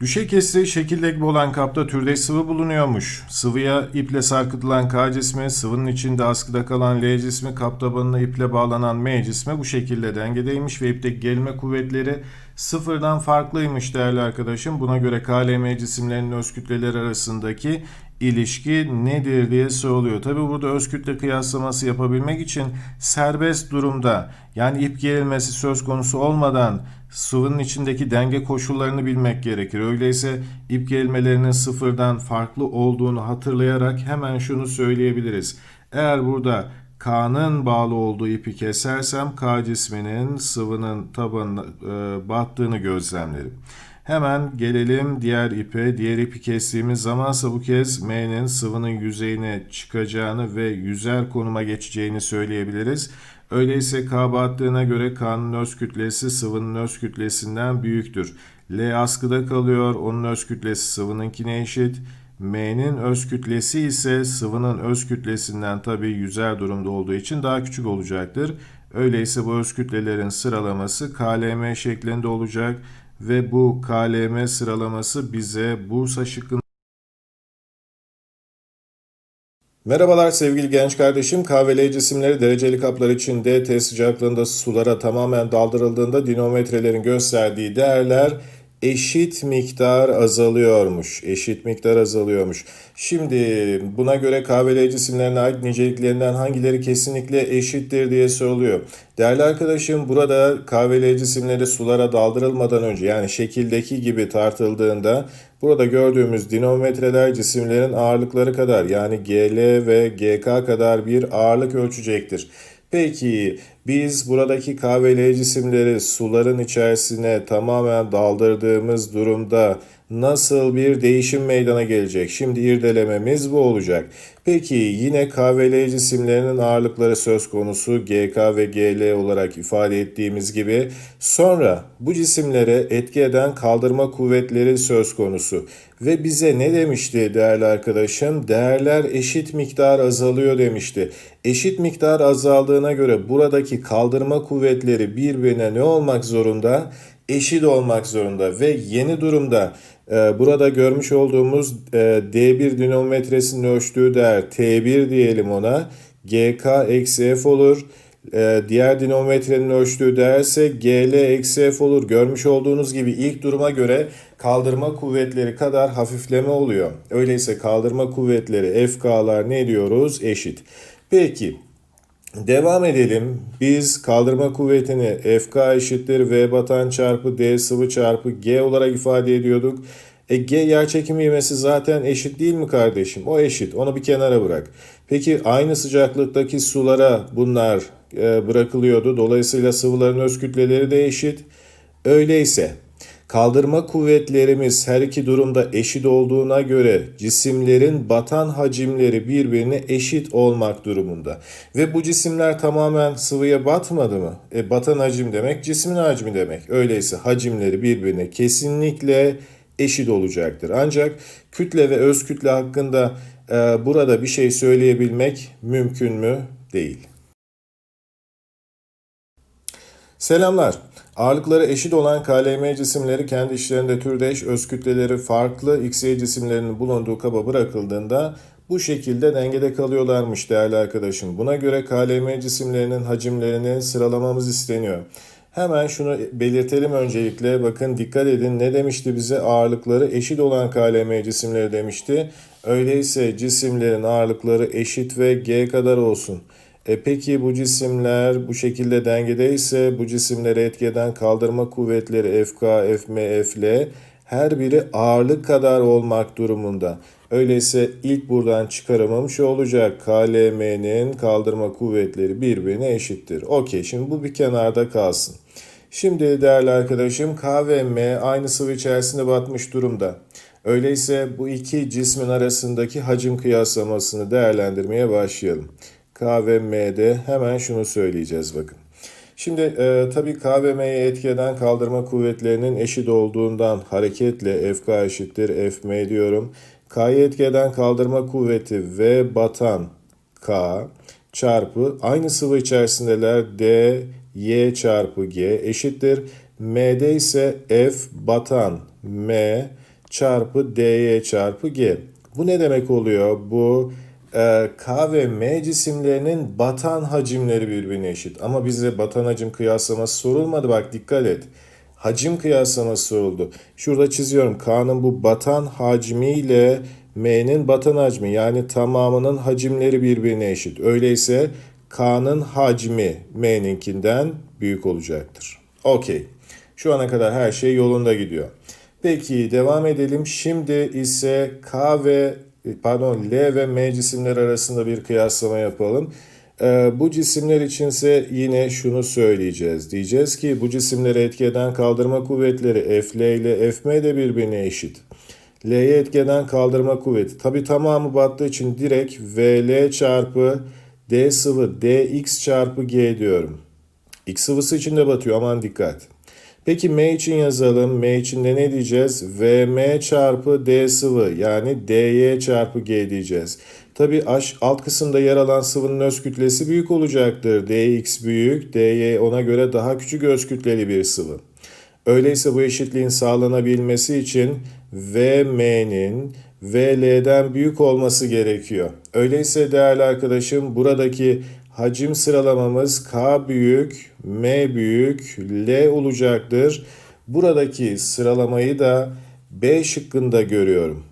Düşey kestiği şekilde gibi olan kapta türdeş sıvı bulunuyormuş. Sıvıya iple sarkıtılan K cismi, sıvının içinde askıda kalan L cismi, kap tabanına iple bağlanan M cismi bu şekilde dengedeymiş ve ipteki gelme kuvvetleri sıfırdan farklıymış değerli arkadaşım. Buna göre K, L, M cisimlerinin öz kütleleri arasındaki ilişki nedir diye soruluyor. Tabi burada öz kütle kıyaslaması yapabilmek için serbest durumda yani ip gerilmesi söz konusu olmadan sıvının içindeki denge koşullarını bilmek gerekir. Öyleyse ip gerilmelerinin sıfırdan farklı olduğunu hatırlayarak hemen şunu söyleyebiliriz. Eğer burada K'nın bağlı olduğu ipi kesersem K cisminin sıvının tabanına e, battığını gözlemlerim. Hemen gelelim diğer ipe. Diğer ipi kestiğimiz zamansa bu kez M'nin sıvının yüzeyine çıkacağını ve yüzer konuma geçeceğini söyleyebiliriz. Öyleyse K göre K'nın öz kütlesi sıvının öz kütlesinden büyüktür. L askıda kalıyor. Onun öz kütlesi sıvınınkine eşit. M'nin öz kütlesi ise sıvının öz kütlesinden tabii yüzer durumda olduğu için daha küçük olacaktır. Öyleyse bu öz kütlelerin sıralaması KLM şeklinde olacak ve bu KLM sıralaması bize Bursa şıkkını Merhabalar sevgili genç kardeşim. KVL cisimleri dereceli kaplar içinde T sıcaklığında sulara tamamen daldırıldığında dinometrelerin gösterdiği değerler eşit miktar azalıyormuş. Eşit miktar azalıyormuş. Şimdi buna göre KVL cisimlerine ait niceliklerinden hangileri kesinlikle eşittir diye soruluyor. Değerli arkadaşım burada KVL cisimleri sulara daldırılmadan önce yani şekildeki gibi tartıldığında burada gördüğümüz dinometreler cisimlerin ağırlıkları kadar yani GL ve GK kadar bir ağırlık ölçecektir. Peki biz buradaki KVL cisimleri suların içerisine tamamen daldırdığımız durumda nasıl bir değişim meydana gelecek? Şimdi irdelememiz bu olacak. Peki yine KVL cisimlerinin ağırlıkları söz konusu GK ve GL olarak ifade ettiğimiz gibi sonra bu cisimlere etki eden kaldırma kuvvetleri söz konusu. Ve bize ne demişti değerli arkadaşım? Değerler eşit miktar azalıyor demişti. Eşit miktar azaldığına göre buradaki kaldırma kuvvetleri birbirine ne olmak zorunda? Eşit olmak zorunda ve yeni durumda e, burada görmüş olduğumuz e, D1 dinometresinin ölçtüğü değer T1 diyelim ona. GK eksi F olur. E, diğer dinometrenin ölçtüğü değer ise GL eksi F olur. Görmüş olduğunuz gibi ilk duruma göre kaldırma kuvvetleri kadar hafifleme oluyor. Öyleyse kaldırma kuvvetleri FK'lar ne diyoruz? Eşit. Peki Devam edelim. Biz kaldırma kuvvetini FK eşittir V batan çarpı D sıvı çarpı G olarak ifade ediyorduk. E G yer çekimi ivmesi zaten eşit değil mi kardeşim? O eşit. Onu bir kenara bırak. Peki aynı sıcaklıktaki sulara bunlar e, bırakılıyordu. Dolayısıyla sıvıların öz kütleleri de eşit. Öyleyse Kaldırma kuvvetlerimiz her iki durumda eşit olduğuna göre cisimlerin batan hacimleri birbirine eşit olmak durumunda. Ve bu cisimler tamamen sıvıya batmadı mı? E, batan hacim demek cismin hacmi demek. Öyleyse hacimleri birbirine kesinlikle eşit olacaktır. Ancak kütle ve öz kütle hakkında e, burada bir şey söyleyebilmek mümkün mü? Değil. Selamlar. Ağırlıkları eşit olan KLM cisimleri kendi içlerinde türdeş, öz kütleleri farklı XY cisimlerinin bulunduğu kaba bırakıldığında bu şekilde dengede kalıyorlarmış değerli arkadaşım. Buna göre KLM cisimlerinin hacimlerini sıralamamız isteniyor. Hemen şunu belirtelim öncelikle. Bakın dikkat edin ne demişti bize? Ağırlıkları eşit olan KLM cisimleri demişti. Öyleyse cisimlerin ağırlıkları eşit ve G kadar olsun. E peki bu cisimler bu şekilde dengedeyse bu cisimleri etkeden kaldırma kuvvetleri FK, FM, FL her biri ağırlık kadar olmak durumunda. Öyleyse ilk buradan çıkarımım şu olacak. KLM'nin kaldırma kuvvetleri birbirine eşittir. Okey şimdi bu bir kenarda kalsın. Şimdi değerli arkadaşım K ve M aynı sıvı içerisinde batmış durumda. Öyleyse bu iki cismin arasındaki hacim kıyaslamasını değerlendirmeye başlayalım. K ve M'de hemen şunu söyleyeceğiz bakın. Şimdi e, tabii K ve M'ye etki kaldırma kuvvetlerinin eşit olduğundan hareketle FK eşittir FM diyorum. K'ya etki kaldırma kuvveti V batan K çarpı aynı sıvı içerisindeler D Y çarpı G eşittir. M'de ise F batan M çarpı dy çarpı g. Bu ne demek oluyor? Bu K ve M cisimlerinin batan hacimleri birbirine eşit. Ama bize batan hacim kıyaslaması sorulmadı. Bak dikkat et. Hacim kıyaslaması soruldu. Şurada çiziyorum. K'nın bu batan hacmiyle M'nin batan hacmi yani tamamının hacimleri birbirine eşit. Öyleyse K'nın hacmi M'ninkinden büyük olacaktır. Okey. Şu ana kadar her şey yolunda gidiyor. Peki devam edelim. Şimdi ise K ve pardon L ve M cisimler arasında bir kıyaslama yapalım. Ee, bu cisimler içinse yine şunu söyleyeceğiz. Diyeceğiz ki bu cisimlere etki eden kaldırma kuvvetleri FL ile FM de birbirine eşit. L'ye etki eden kaldırma kuvveti. Tabi tamamı battığı için direkt VL çarpı D sıvı DX çarpı G diyorum. X sıvısı için de batıyor aman dikkat. Peki M için yazalım. M için de ne diyeceğiz? VM çarpı D sıvı yani DY çarpı G diyeceğiz. Tabi alt kısımda yer alan sıvının öz kütlesi büyük olacaktır. DX büyük, DY ona göre daha küçük öz kütleli bir sıvı. Öyleyse bu eşitliğin sağlanabilmesi için VM'nin VL'den büyük olması gerekiyor. Öyleyse değerli arkadaşım buradaki hacim sıralamamız K büyük, M büyük, L olacaktır. Buradaki sıralamayı da B şıkkında görüyorum.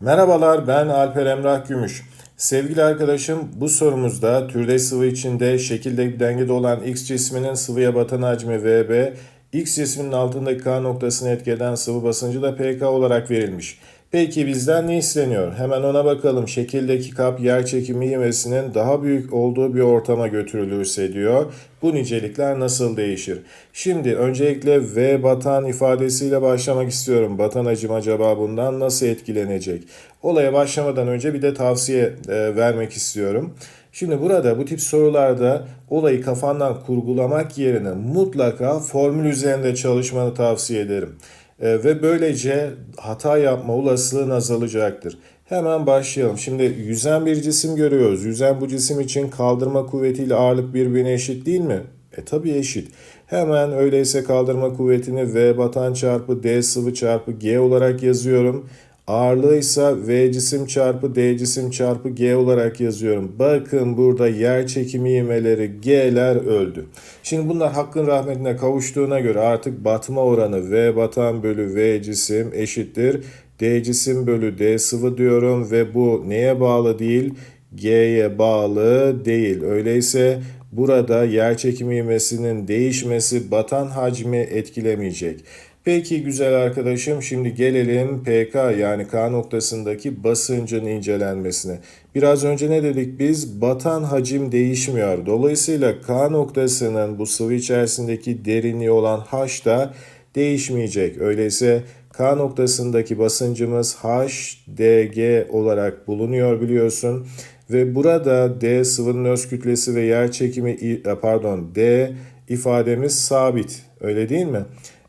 Merhabalar ben Alper Emrah Gümüş. Sevgili arkadaşım bu sorumuzda türdeş sıvı içinde şekilde dengede olan X cisminin sıvıya batan hacmi VB, X cisminin altındaki K noktasını etkeden sıvı basıncı da PK olarak verilmiş. Peki bizden ne isteniyor? Hemen ona bakalım. Şekildeki kap yer çekimi ivmesinin daha büyük olduğu bir ortama götürülürse diyor. Bu nicelikler nasıl değişir? Şimdi öncelikle V batan ifadesiyle başlamak istiyorum. Batan hacim acaba bundan nasıl etkilenecek? Olaya başlamadan önce bir de tavsiye e, vermek istiyorum. Şimdi burada bu tip sorularda olayı kafandan kurgulamak yerine mutlaka formül üzerinde çalışmanı tavsiye ederim. E, ve böylece hata yapma olasılığın azalacaktır. Hemen başlayalım. Şimdi yüzen bir cisim görüyoruz. Yüzen bu cisim için kaldırma kuvvetiyle ağırlık birbirine eşit değil mi? E tabi eşit. Hemen öyleyse kaldırma kuvvetini V batan çarpı D sıvı çarpı G olarak yazıyorum. Ağırlığı ise V cisim çarpı D cisim çarpı G olarak yazıyorum. Bakın burada yer çekimi ivmeleri G'ler öldü. Şimdi bunlar hakkın rahmetine kavuştuğuna göre artık batma oranı V batan bölü V cisim eşittir. D cisim bölü D sıvı diyorum ve bu neye bağlı değil? G'ye bağlı değil. Öyleyse burada yer çekimi ivmesinin değişmesi batan hacmi etkilemeyecek. Peki güzel arkadaşım şimdi gelelim PK yani K noktasındaki basıncın incelenmesine. Biraz önce ne dedik biz? Batan hacim değişmiyor. Dolayısıyla K noktasının bu sıvı içerisindeki derinliği olan H da değişmeyecek. Öyleyse K noktasındaki basıncımız HDG olarak bulunuyor biliyorsun. Ve burada D sıvının öz kütlesi ve yer çekimi pardon D ifademiz sabit. Öyle değil mi?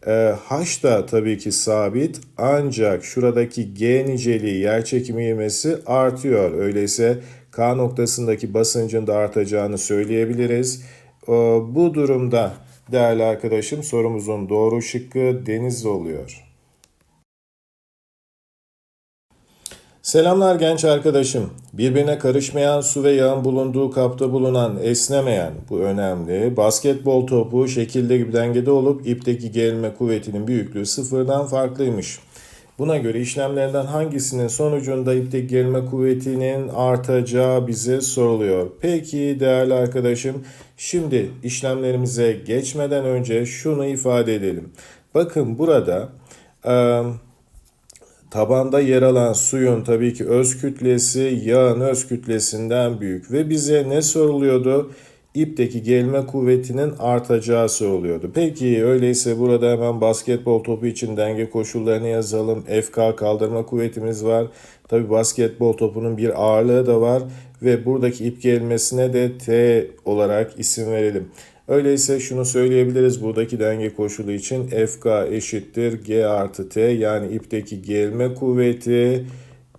E, H da tabii ki sabit ancak şuradaki G niceliği yer çekimi ivmesi artıyor. Öyleyse K noktasındaki basıncın da artacağını söyleyebiliriz. E, bu durumda değerli arkadaşım sorumuzun doğru şıkkı Denizli oluyor. Selamlar genç arkadaşım. Birbirine karışmayan su ve yağın bulunduğu kapta bulunan esnemeyen, bu önemli, basketbol topu şekilde gibi dengede olup ipteki gelme kuvvetinin büyüklüğü sıfırdan farklıymış. Buna göre işlemlerden hangisinin sonucunda ipteki gelme kuvvetinin artacağı bize soruluyor. Peki değerli arkadaşım, şimdi işlemlerimize geçmeden önce şunu ifade edelim. Bakın burada... Iı, Tabanda yer alan suyun tabii ki öz kütlesi yağın öz kütlesinden büyük ve bize ne soruluyordu? İpteki gelme kuvvetinin artacağı soruluyordu. Peki öyleyse burada hemen basketbol topu için denge koşullarını yazalım. FK kaldırma kuvvetimiz var. Tabi basketbol topunun bir ağırlığı da var ve buradaki ip gelmesine de T olarak isim verelim. Öyleyse şunu söyleyebiliriz buradaki denge koşulu için FK eşittir G artı T yani ipteki gelme kuvveti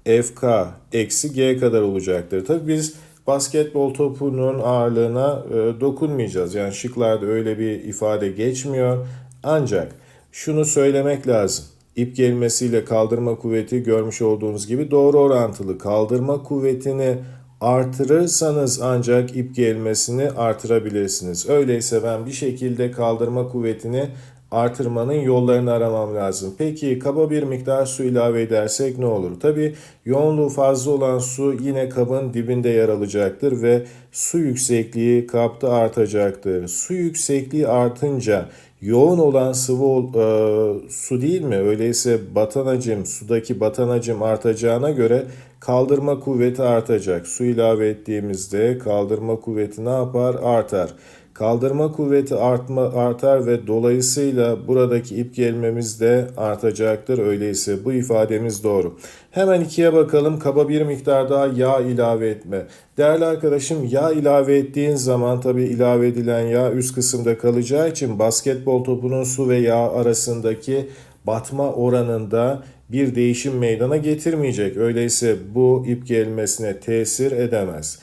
FK eksi G kadar olacaktır. Tabi biz basketbol topunun ağırlığına e, dokunmayacağız. Yani şıklarda öyle bir ifade geçmiyor. Ancak şunu söylemek lazım. İp gelmesiyle kaldırma kuvveti görmüş olduğunuz gibi doğru orantılı. Kaldırma kuvvetini artırırsanız ancak ip gelmesini artırabilirsiniz. Öyleyse ben bir şekilde kaldırma kuvvetini artırmanın yollarını aramam lazım. Peki kaba bir miktar su ilave edersek ne olur? Tabi yoğunluğu fazla olan su yine kabın dibinde yer alacaktır ve su yüksekliği kapta artacaktır. Su yüksekliği artınca yoğun olan sıvı e, su değil mi? Öyleyse batan hacim, sudaki batan hacim artacağına göre kaldırma kuvveti artacak. Su ilave ettiğimizde kaldırma kuvveti ne yapar? Artar. Kaldırma kuvveti artma, artar ve dolayısıyla buradaki ip gelmemiz de artacaktır. Öyleyse bu ifademiz doğru. Hemen ikiye bakalım. Kaba bir miktar daha yağ ilave etme. Değerli arkadaşım yağ ilave ettiğin zaman tabi ilave edilen yağ üst kısımda kalacağı için basketbol topunun su ve yağ arasındaki batma oranında bir değişim meydana getirmeyecek. Öyleyse bu ip gelmesine tesir edemez.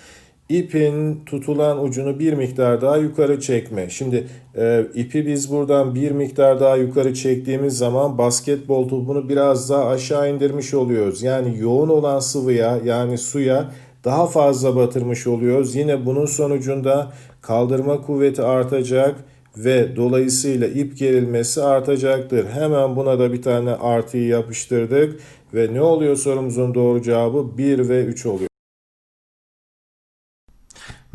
İpin tutulan ucunu bir miktar daha yukarı çekme. Şimdi e, ipi biz buradan bir miktar daha yukarı çektiğimiz zaman basketbol topunu biraz daha aşağı indirmiş oluyoruz. Yani yoğun olan sıvıya yani suya daha fazla batırmış oluyoruz. Yine bunun sonucunda kaldırma kuvveti artacak ve dolayısıyla ip gerilmesi artacaktır. Hemen buna da bir tane artıyı yapıştırdık ve ne oluyor sorumuzun doğru cevabı 1 ve 3 oluyor.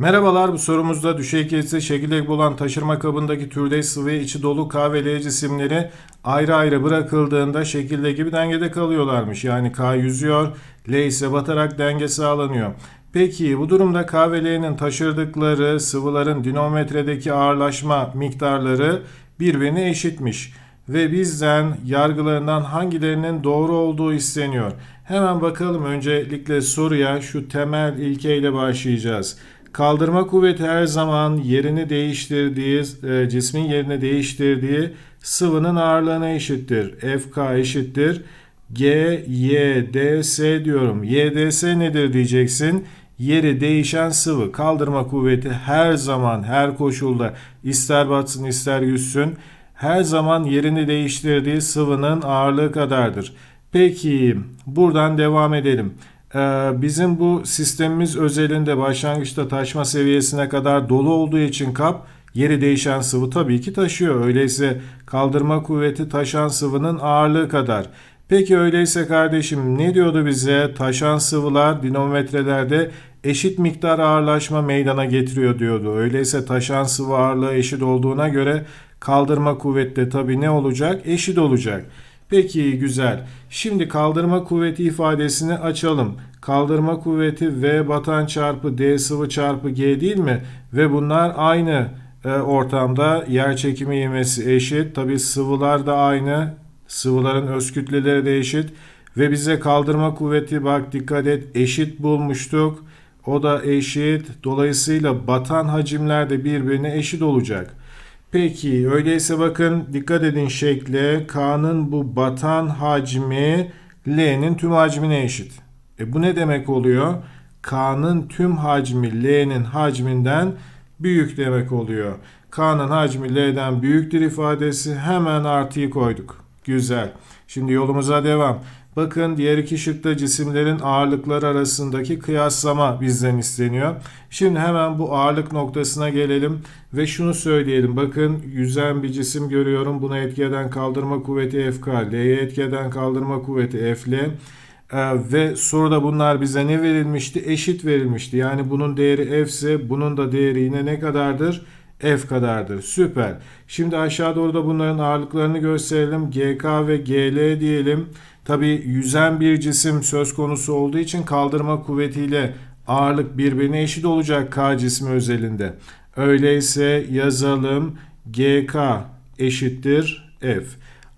Merhabalar bu sorumuzda düşey kesiti şekilde bulan taşırma kabındaki türdeş sıvıya içi dolu K ve L cisimleri ayrı ayrı bırakıldığında şekilde gibi dengede kalıyorlarmış. Yani K yüzüyor, L ise batarak denge sağlanıyor. Peki bu durumda K ve L'nin taşırdıkları sıvıların dinometredeki ağırlaşma miktarları birbirine eşitmiş ve bizden yargılarından hangilerinin doğru olduğu isteniyor. Hemen bakalım öncelikle soruya şu temel ilkeyle başlayacağız. Kaldırma kuvveti her zaman yerini değiştirdiği, e, cismin yerini değiştirdiği sıvının ağırlığına eşittir. FK eşittir. G, Y, D, S diyorum. Y, D, S nedir diyeceksin. Yeri değişen sıvı. Kaldırma kuvveti her zaman, her koşulda ister batsın ister yüzsün her zaman yerini değiştirdiği sıvının ağırlığı kadardır. Peki buradan devam edelim. Ee, bizim bu sistemimiz özelinde başlangıçta taşma seviyesine kadar dolu olduğu için kap yeri değişen sıvı tabii ki taşıyor. Öyleyse kaldırma kuvveti taşan sıvının ağırlığı kadar. Peki öyleyse kardeşim ne diyordu bize? Taşan sıvılar dinometrelerde eşit miktar ağırlaşma meydana getiriyor diyordu. Öyleyse taşan sıvı ağırlığı eşit olduğuna göre kaldırma kuvveti de tabii ne olacak? Eşit olacak. Peki güzel. Şimdi kaldırma kuvveti ifadesini açalım. Kaldırma kuvveti V batan çarpı D sıvı çarpı G değil mi? Ve bunlar aynı e, ortamda yer çekimi ivmesi eşit. Tabi sıvılar da aynı. Sıvıların öz kütleleri de eşit. Ve bize kaldırma kuvveti bak dikkat et eşit bulmuştuk. O da eşit. Dolayısıyla batan hacimler de birbirine eşit olacak. Peki öyleyse bakın dikkat edin şekle. K'nın bu batan hacmi L'nin tüm hacmine eşit. E bu ne demek oluyor? K'nın tüm hacmi L'nin hacminden büyük demek oluyor. K'nın hacmi L'den büyüktür ifadesi hemen artıyı koyduk. Güzel. Şimdi yolumuza devam. Bakın diğer iki şıkta cisimlerin ağırlıkları arasındaki kıyaslama bizden isteniyor. Şimdi hemen bu ağırlık noktasına gelelim ve şunu söyleyelim. Bakın yüzen bir cisim görüyorum. Buna etki eden kaldırma kuvveti FK, L'ye etki eden kaldırma kuvveti FL. Ee, ve soruda bunlar bize ne verilmişti? Eşit verilmişti. Yani bunun değeri F ise bunun da değeri yine ne kadardır? F kadardır. Süper. Şimdi aşağı doğru da bunların ağırlıklarını gösterelim. GK ve GL diyelim. Tabi yüzen bir cisim söz konusu olduğu için kaldırma kuvvetiyle ağırlık birbirine eşit olacak K cismi özelinde. Öyleyse yazalım GK eşittir F.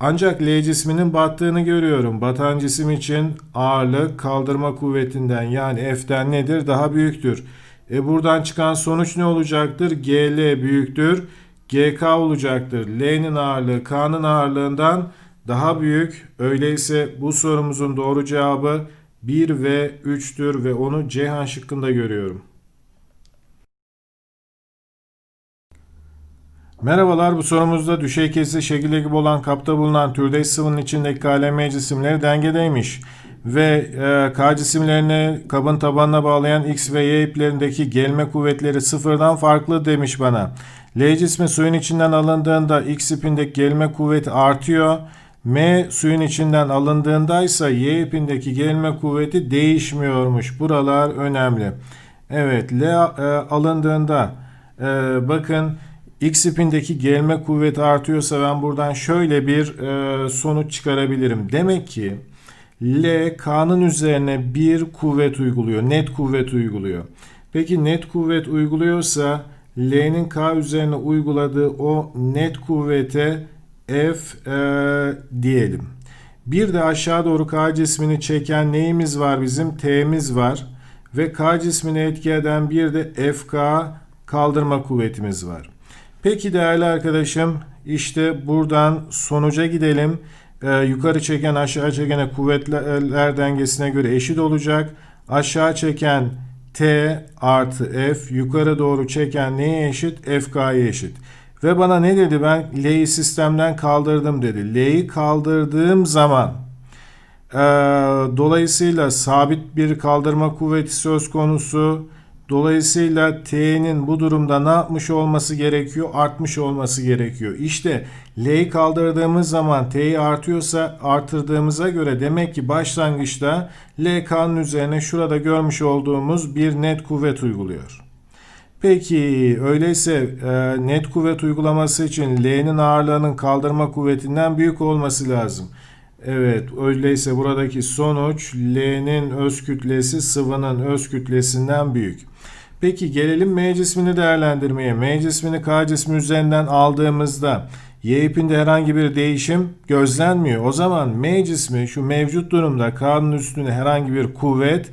Ancak L cisminin battığını görüyorum. Batan cisim için ağırlık kaldırma kuvvetinden yani F'den nedir? Daha büyüktür. E buradan çıkan sonuç ne olacaktır? GL büyüktür. GK olacaktır. L'nin ağırlığı K'nın ağırlığından daha büyük. Öyleyse bu sorumuzun doğru cevabı 1 ve 3'tür ve onu Ceyhan şıkkında görüyorum. Merhabalar bu sorumuzda düşey kesri şekilde gibi olan kapta bulunan türdeş sıvının içindeki KLM cisimleri dengedeymiş. Ve e, K cisimlerini kabın tabanına bağlayan X ve Y iplerindeki gelme kuvvetleri sıfırdan farklı demiş bana. L cismi suyun içinden alındığında X ipindeki gelme kuvveti artıyor. M suyun içinden alındığında ise Y ipindeki gelme kuvveti değişmiyormuş. Buralar önemli. Evet L e, alındığında e, bakın X ipindeki gelme kuvveti artıyorsa ben buradan şöyle bir e, sonuç çıkarabilirim. Demek ki L K'nın üzerine bir kuvvet uyguluyor. Net kuvvet uyguluyor. Peki net kuvvet uyguluyorsa L'nin K üzerine uyguladığı o net kuvvete F e, diyelim. Bir de aşağı doğru K cismini çeken neyimiz var bizim? T'miz var. Ve K cismini etki eden bir de FK kaldırma kuvvetimiz var. Peki değerli arkadaşım işte buradan sonuca gidelim. Ee, yukarı çeken aşağı çekene kuvvetler dengesine göre eşit olacak. Aşağı çeken T artı F yukarı doğru çeken neye eşit? FK'ya eşit. Ve bana ne dedi? Ben L'yi sistemden kaldırdım dedi. L'yi kaldırdığım zaman e, dolayısıyla sabit bir kaldırma kuvveti söz konusu. Dolayısıyla T'nin bu durumda ne yapmış olması gerekiyor? Artmış olması gerekiyor. İşte L'yi kaldırdığımız zaman T'yi artıyorsa artırdığımıza göre demek ki başlangıçta L K'nın üzerine şurada görmüş olduğumuz bir net kuvvet uyguluyor. Peki öyleyse e, net kuvvet uygulaması için L'nin ağırlığının kaldırma kuvvetinden büyük olması lazım. Evet öyleyse buradaki sonuç L'nin öz kütlesi sıvının öz kütlesinden büyük. Peki gelelim M cismini değerlendirmeye. M cismini K cismi üzerinden aldığımızda Y ipinde herhangi bir değişim gözlenmiyor. O zaman M cismi şu mevcut durumda K'nın üstüne herhangi bir kuvvet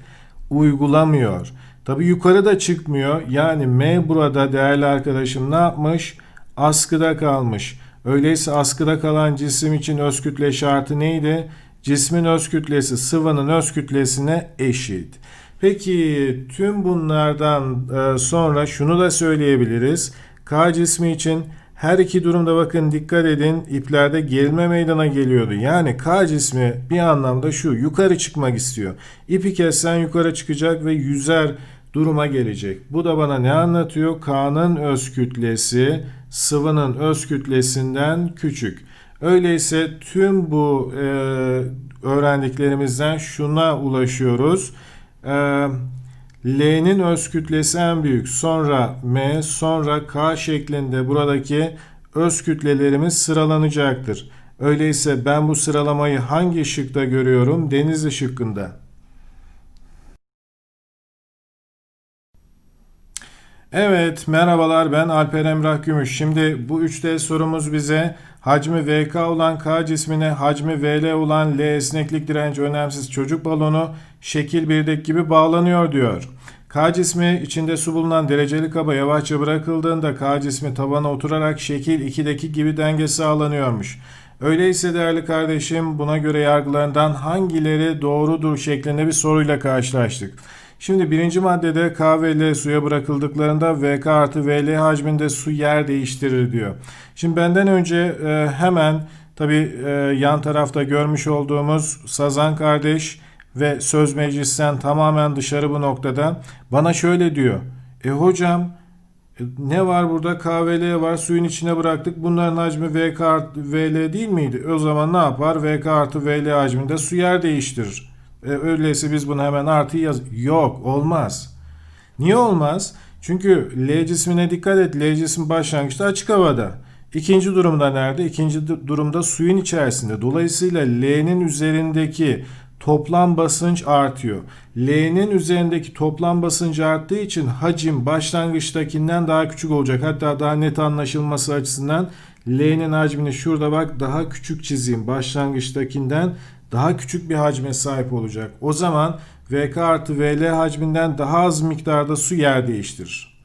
uygulamıyor. Tabi yukarıda çıkmıyor. Yani M burada değerli arkadaşım ne yapmış? Askıda kalmış. Öyleyse askıda kalan cisim için öz kütle şartı neydi? Cismin öz kütlesi sıvının öz kütlesine eşit. Peki tüm bunlardan e, sonra şunu da söyleyebiliriz. K cismi için her iki durumda bakın dikkat edin iplerde gerilme meydana geliyordu. Yani K cismi bir anlamda şu yukarı çıkmak istiyor. İpi kessen yukarı çıkacak ve yüzer duruma gelecek. Bu da bana ne anlatıyor? K'nın öz kütlesi sıvının öz kütlesinden küçük. Öyleyse tüm bu e, öğrendiklerimizden şuna ulaşıyoruz. E, L'nin öz kütlesi en büyük. Sonra M, sonra K şeklinde buradaki öz kütlelerimiz sıralanacaktır. Öyleyse ben bu sıralamayı hangi şıkta görüyorum? Denizli şıkkında. Evet, merhabalar ben Alper Emrah Gümüş. Şimdi bu 3D sorumuz bize hacmi VK olan K cismine hacmi VL olan L esneklik direnci önemsiz çocuk balonu şekil 1'deki gibi bağlanıyor diyor. K cismi içinde su bulunan dereceli kaba yavaşça bırakıldığında K cismi tabana oturarak şekil 2'deki gibi denge sağlanıyormuş. Öyleyse değerli kardeşim buna göre yargılarından hangileri doğrudur şeklinde bir soruyla karşılaştık. Şimdi birinci maddede K ve L suya bırakıldıklarında VK artı VL hacminde su yer değiştirir diyor. Şimdi benden önce e, hemen tabi e, yan tarafta görmüş olduğumuz Sazan kardeş ve söz meclisten tamamen dışarı bu noktada bana şöyle diyor. E hocam e, ne var burada? KVL var. Suyun içine bıraktık. Bunların hacmi VK artı VL değil miydi? O zaman ne yapar? VK artı VL hacminde su yer değiştirir. E, öyleyse biz bunu hemen artı yaz. Yok olmaz. Niye olmaz? Çünkü L cismine dikkat et. L cismi başlangıçta açık havada. İkinci durumda nerede? İkinci durumda suyun içerisinde. Dolayısıyla L'nin üzerindeki toplam basınç artıyor. L'nin üzerindeki toplam basınç arttığı için hacim başlangıçtakinden daha küçük olacak. Hatta daha net anlaşılması açısından L'nin hacmini şurada bak daha küçük çizeyim. Başlangıçtakinden daha küçük bir hacme sahip olacak. O zaman VK artı VL hacminden daha az miktarda su yer değiştirir.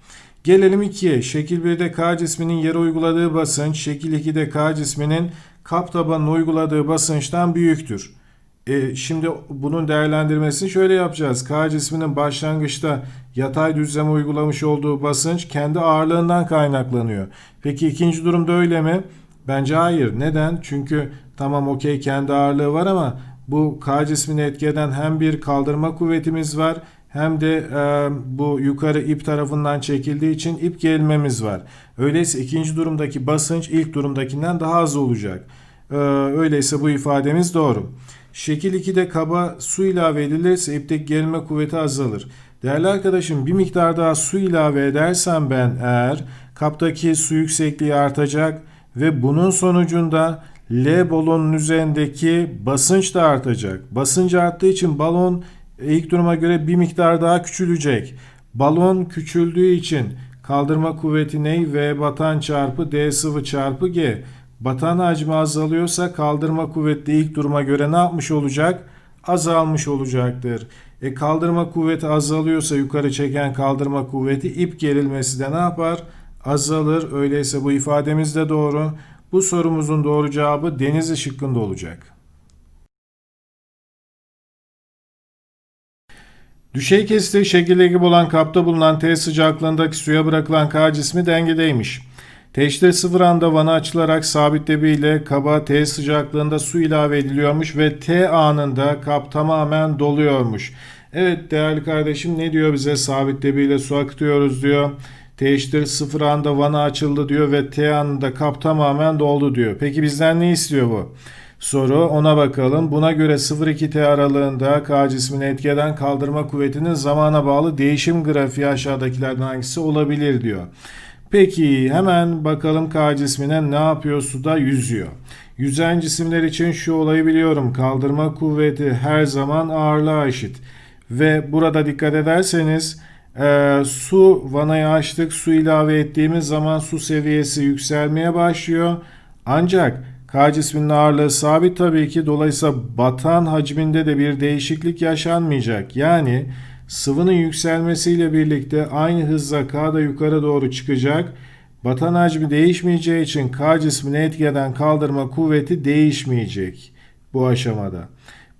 Gelelim 2'ye. Şekil 1'de K cisminin yere uyguladığı basınç, şekil 2'de K cisminin kap tabanına uyguladığı basınçtan büyüktür. E, şimdi bunun değerlendirmesini şöyle yapacağız. K cisminin başlangıçta yatay düzleme uygulamış olduğu basınç kendi ağırlığından kaynaklanıyor. Peki ikinci durumda öyle mi? Bence hayır. Neden? Çünkü tamam okey kendi ağırlığı var ama bu K cismini etkeden hem bir kaldırma kuvvetimiz var hem de e, bu yukarı ip tarafından çekildiği için ip gerilmemiz var. Öyleyse ikinci durumdaki basınç ilk durumdakinden daha az olacak. E, öyleyse bu ifademiz doğru. Şekil 2'de kaba su ilave edilirse ipteki gerilme kuvveti azalır. Değerli arkadaşım bir miktar daha su ilave edersem ben eğer kaptaki su yüksekliği artacak ve bunun sonucunda L balonun üzerindeki basınç da artacak. Basınç arttığı için balon ilk duruma göre bir miktar daha küçülecek. Balon küçüldüğü için kaldırma kuvveti ne? V batan çarpı D sıvı çarpı G. Batan hacmi azalıyorsa kaldırma kuvveti ilk duruma göre ne yapmış olacak? Azalmış olacaktır. E kaldırma kuvveti azalıyorsa yukarı çeken kaldırma kuvveti ip gerilmesi de ne yapar? Azalır. Öyleyse bu ifademiz de doğru. Bu sorumuzun doğru cevabı deniz şıkkında olacak. Düşey kesiti şekilde gibi olan kapta bulunan T sıcaklığındaki suya bırakılan K cismi dengedeymiş. Teşhir sıfır anda vana açılarak sabit debiyle kaba T sıcaklığında su ilave ediliyormuş ve T anında kap tamamen doluyormuş. Evet değerli kardeşim ne diyor bize sabit debiyle su akıtıyoruz diyor. Teşhir sıfır anda vana açıldı diyor ve T anında kap tamamen doldu diyor. Peki bizden ne istiyor bu? Soru ona bakalım. Buna göre 0-2T aralığında K cismini etkeden kaldırma kuvvetinin zamana bağlı değişim grafiği aşağıdakilerden hangisi olabilir diyor. Peki hemen bakalım K cismine ne yapıyor suda yüzüyor. Yüzen cisimler için şu olayı biliyorum. Kaldırma kuvveti her zaman ağırlığa eşit. Ve burada dikkat ederseniz e, su vanayı açtık. Su ilave ettiğimiz zaman su seviyesi yükselmeye başlıyor. Ancak K cisminin ağırlığı sabit tabii ki. Dolayısıyla batan hacminde de bir değişiklik yaşanmayacak. Yani sıvının yükselmesiyle birlikte aynı hızla K da yukarı doğru çıkacak. Batan hacmi değişmeyeceği için K cismini etkeden kaldırma kuvveti değişmeyecek bu aşamada.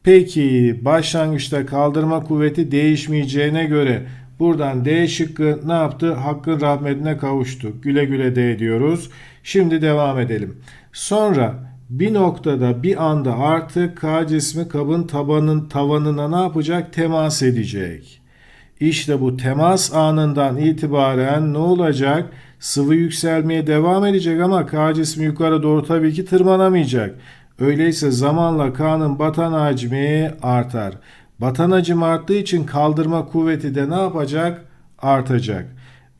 Peki başlangıçta kaldırma kuvveti değişmeyeceğine göre buradan D şıkkı ne yaptı? Hakkın rahmetine kavuştu. Güle güle D diyoruz. Şimdi devam edelim. Sonra bir noktada bir anda artık K cismi kabın tabanın tavanına ne yapacak? Temas edecek. İşte bu temas anından itibaren ne olacak? Sıvı yükselmeye devam edecek ama K cismi yukarı doğru tabii ki tırmanamayacak. Öyleyse zamanla K'nın batan hacmi artar. Batan hacim arttığı için kaldırma kuvveti de ne yapacak? Artacak.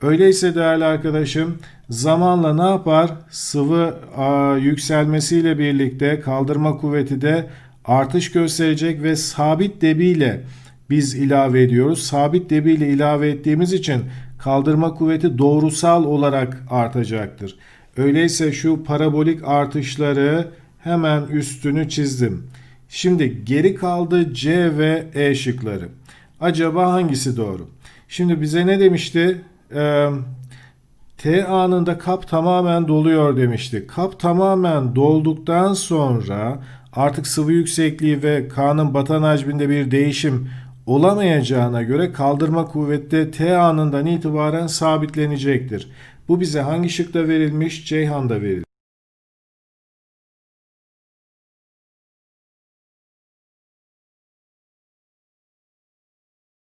Öyleyse değerli arkadaşım zamanla ne yapar? Sıvı a, yükselmesiyle birlikte kaldırma kuvveti de artış gösterecek ve sabit debiyle biz ilave ediyoruz. Sabit debiyle ilave ettiğimiz için kaldırma kuvveti doğrusal olarak artacaktır. Öyleyse şu parabolik artışları hemen üstünü çizdim. Şimdi geri kaldı C ve E şıkları. Acaba hangisi doğru? Şimdi bize ne demişti? Ee, T anında kap tamamen doluyor demişti. Kap tamamen dolduktan sonra artık sıvı yüksekliği ve K'nın batan hacminde bir değişim olamayacağına göre kaldırma kuvvette T anından itibaren sabitlenecektir. Bu bize hangi şıkta verilmiş? Ceyhan'da verilmiş.